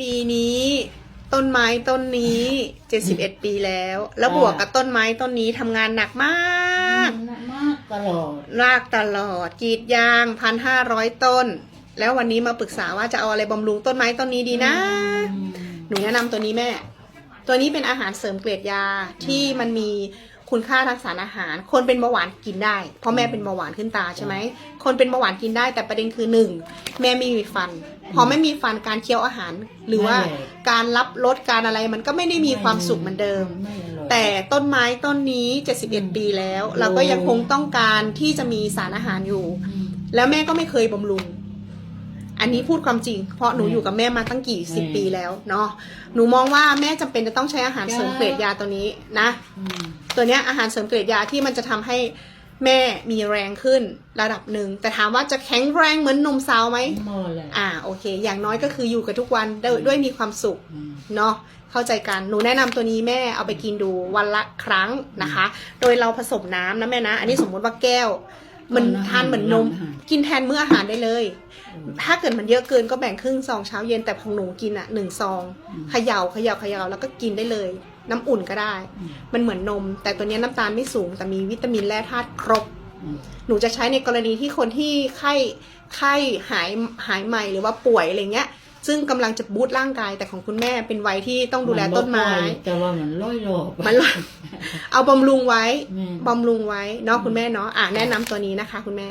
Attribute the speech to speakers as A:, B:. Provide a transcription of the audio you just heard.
A: ปีนี้ต้นไม้ต้นนี้ 71 ปีแล้ว แล้วบวกกับต้นไม้ต้นนี้ทำงานหนักมาก
B: หนักมากตลอด
A: ลากตลอดกรีดยางพันห้าร้อยต้น แล้ววันนี้มาปรึกษาว่าจะเอาอะไรบำรุงต้นไม้ต้นนี้ดีนะ หนูแนะนำตัวนี้แม่ ตัวนี้เป็นอาหารเสริมเกรดยาที่มันมี คุณค่าทางสารอาหาร คนเป็นเบาหวานกินได้ เพราะแม่เป็นเบาหวานขึ้นตาใช่ไหมคนเป็นเบาหวานกินได้ แต่ประเด็นคือหนึ่งแม่ไม่มีฟัน พอไม่มีฟันการเคี้ยวอาหาร หรือว่า
B: ไม่เลย
A: การรับรสการอะไรมันก็ไม่ได้มีความสุขเหมือนเดิม
B: ไม่อร่อย
A: แต่ต้นไม้ต้นนี้ 71 ปีแล้ว เราก็ยังคงต้องการที่จะมีสารอาหารอยู่
B: อืม
A: แล้วแม่ก็ไม่เคยบำรุงอันนี้พูดความจริง เพราะหนู
B: อืม
A: อยู่กับแม่มาตั้งกี่สิบ
B: อืม
A: ปีแล้วเนาะหนูมองว่าแม่จำเป็นจะต้องใช้อาหารเสริม
B: จ้า
A: เกรดยาตัวนี้นะ
B: อืม
A: ตัวเนี้ยอาหารเสริมเกรดยาที่มันจะทำให้แม่มีแรงขึ้นระดับหนึ่ง แต่ถามว่าจะแข็งแรงเหมือนนมสาวไหม
B: หมดเลย
A: อ่าโอเค อย่างน้อยก็คืออยู่กับทุกวันด้วยด้วยมีความสุข
B: อืม
A: เนาะเข้าใจกัน หนูแนะนำตัวนี้แม่เอาไปกินดูวันละครั้งนะคะ โดยเราผสมน้ำนะแม่นะ อันนี้สมมติว่าแก้ว มันทานเหมือนนม กินแทนมื้ออาหารได้เลย ถ้าเกิดมันเยอะเกินก็แบ่งครึ่งซองเช้าเย็นแต่ของหนูกินอะหนึ่งซอง
B: อืม
A: เขย่าเขย่าเขย่าแล้วก็กินได้เลย น้ำอุ่นก็ได้
B: อืม
A: มันเหมือนนม แต่ตัวเนี้ยน้ำตาลไม่สูง แต่มีวิตามินแร่ธาตุครบ
B: อืม
A: หนูจะใช้ในกรณีที่คนที่ไข้ไข้หายหายใหม่หรือว่าป่วยอะไรเงี้ย ซึ่งกำลังจะบูตร่างกายแต่ของคุณแม่เป็นวัยที่ต้องดูแลต้นไม้
B: บ่ค่อยแต่ว่ามันร้อยโลบ
A: มันเอาบำรุงไว้
B: แม่
A: บำรุงไว้เนาะคุณแม่เนาะอะแนะนำตัวนี้นะคะ คุณแม่